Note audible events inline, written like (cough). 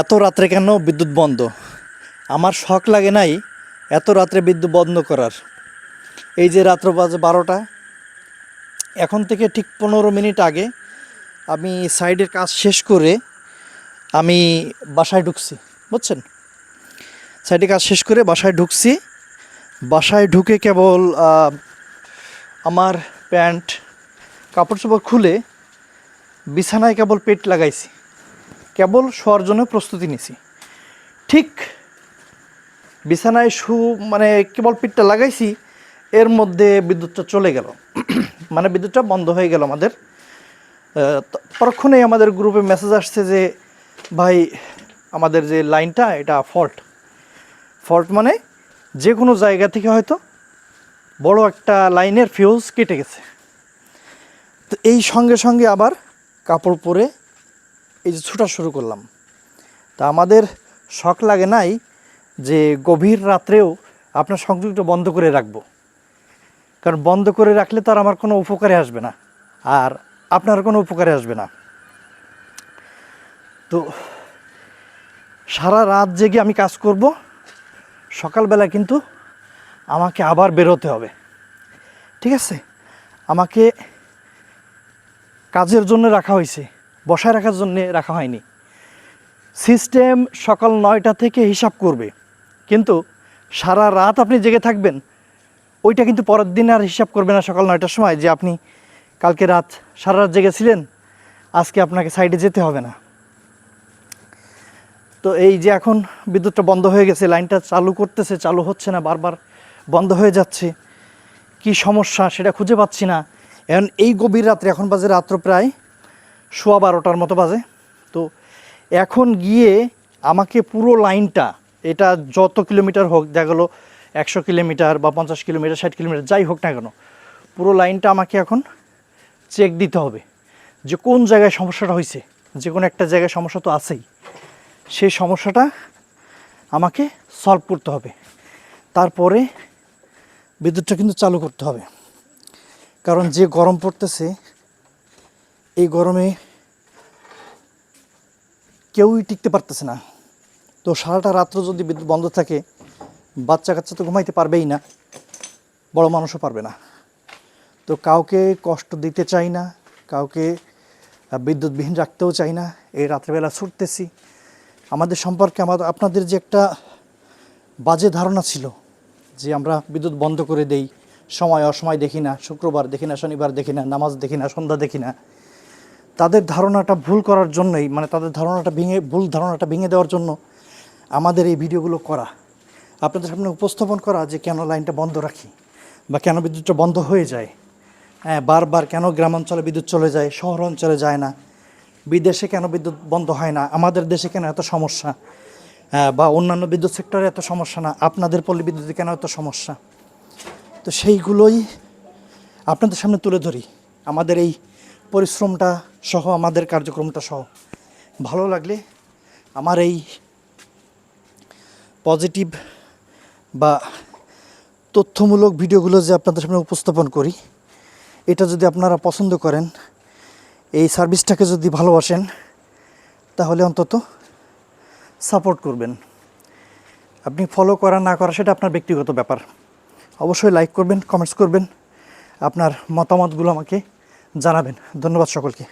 এত রাত্রে কেন বিদ্যুৎ বন্ধ? আমার শখ লাগে নাই এত রাত্রে বিদ্যুৎ বন্ধ করার। এই যে রাত্র বাজে বারোটা, এখন থেকে ঠিক পনেরো মিনিট আগে আমি সাইডের কাজ শেষ করে আমি বাসায় ঢুকছি, বুঝছেন? সাইডে কাজ শেষ করে বাসায় ঢুকছি। বাসায় ঢুকে কেবল আমার প্যান্ট কাপড় চোপড় খুলে বিছানায় কেবল পেট লাগাইছি। কেবল শোয়ার জন্য প্রস্তুতি নিছি। ঠিক বিছানায় শু মানে কেবল পিঠটা লাগাইছি, এর মধ্যে বিদ্যুৎটা চলে গেল। (clears throat) মানে বিদ্যুৎটা বন্ধ হয়ে গেল আমাদের। পরক্ষণেই আমাদের গ্রুপে মেসেজ আসছে যে, ভাই, আমাদের যে লাইনটা, এটা ফল্ট। ফল্ট মানে যে কোনো জায়গা থেকে হয়তো বড় একটা লাইনের ফিউজ কেটে গেছে। তো এই সঙ্গে সঙ্গে আবার কাপড় পরে এই যে ছুটা শুরু করলাম। তা আমাদের শখ লাগে নাই যে গভীর রাত্রেও আপনার সংযোগটা বন্ধ করে রাখব। কারণ বন্ধ করে রাখলে তো আর আমার কোনো উপকারে আসবে না। আর আপনার কোনো উপকারে আসবে না। তো সারা রাত জেগে আমি কাজ করব। সকালবেলা কিন্তু আমাকে আবার বেরোতে হবে। ঠিক আছে? আমাকে কাজের জন্য রাখা হয়েছে। বসায় রাখার জন্য রাখা হয়নি। সিস্টেম সকাল নয়টা থেকে হিসাব করবে। কিন্তু সারা রাত আপনি জেগে থাকবেন, ওইটা কিন্তু পরের দিন আর হিসাব করবে না সকাল নয়টার সময় যে আপনি কালকে রাত সারা রাত জেগেছিলেন, আজকে আপনাকে সাইডে যেতে হবে না। তো এই যে এখন বিদ্যুৎটা বন্ধ হয়ে গেছে, লাইনটা চালু করতেছে, চালু হচ্ছে না, বারবার বন্ধ হয়ে যাচ্ছে। কি সমস্যা সেটা খুঁজে পাচ্ছি না। এখন এই গভীর রাত্রে, এখন বাজে রাত্র প্রায় সোয়া বারোটার মতো বাজে। তো এখন গিয়ে আমাকে পুরো লাইনটা, এটা যত কিলোমিটার হোক, দেখা গেলো একশো কিলোমিটার বা পঞ্চাশ কিলোমিটার, ষাট কিলোমিটার, যাই হোক না কেন, পুরো লাইনটা আমাকে এখন চেক দিতে হবে যে কোন জায়গায় সমস্যাটা হয়েছে যে কোনো একটা জায়গায় সমস্যা তো আছেই। সেই সমস্যাটা আমাকে সলভ করতে হবে। তারপরে বিদ্যুৎটা কিন্তু চালু করতে হবে। কারণ যে গরম পড়তেছে এই গরমে কেউই টিকতে পারতেছে না। তো সারাটা রাত্র যদি বিদ্যুৎ বন্ধ থাকে বাচ্চা কাচ্চা তো ঘুমাইতে পারবেই না, বড় মানুষও পারবে না। তো কাউকে কষ্ট দিতে চাই না, কাউকে বিদ্যুৎবিহীন রাখতেও চাই না। এই রাত্রেবেলা ছুটতেছি। আমাদের সম্পর্কে আমাদের আপনাদের যে একটা বাজে ধারণা ছিল, যে আমরা বিদ্যুৎ বন্ধ করে দেই, সময় অসময় দেখি না, শুক্রবার দেখি না, শনিবার দেখি না, নামাজ দেখি না, সন্ধ্যা দেখি না তাদের ধারণাটা ভুল করার জন্যই মানে তাদের ধারণাটা ভেঙে ভুল ধারণাটা ভেঙে দেওয়ার জন্য আমাদের এই ভিডিওগুলো করা। আপনাদের সামনে উপস্থাপন করা যে কেন লাইনটা বন্ধ রাখি বা কেন বিদ্যুৎটা বন্ধ হয়ে যায়। হ্যাঁ বারবার কেন গ্রামাঞ্চলে বিদ্যুৎ চলে যায় শহর অঞ্চলে যায় না বিদেশে কেন বিদ্যুৎ বন্ধ হয় না আমাদের দেশে কেন এত সমস্যা হ্যাঁ, বা অন্যান্য বিদ্যুৎ সেক্টরে এত সমস্যা না আপনাদের পল্লী বিদ্যুতে কেন এত সমস্যা? তো সেইগুলোই আপনাদের সামনে তুলে ধরি। আমাদের এই পরিশ্রমটা সহ, আমাদের কার্যক্রমটা সহ, ভালো লাগলে আমার এই পজিটিভ বা তথ্যমূলক ভিডিওগুলো যে আপনাদের সামনে উপস্থাপন করি, এটা যদি আপনারা পছন্দ করেন, এই সার্ভিসটাকে যদি ভালোবাসেন, তাহলে অন্তত সাপোর্ট করবেন। আপনি ফলো করা না করা সেটা আপনার ব্যক্তিগত ব্যাপার। অবশ্যই লাইক করবেন কমেন্টস করবেন। আপনার মতামতগুলো আমাকে জানাবেন। ধন্যবাদ সকলকে।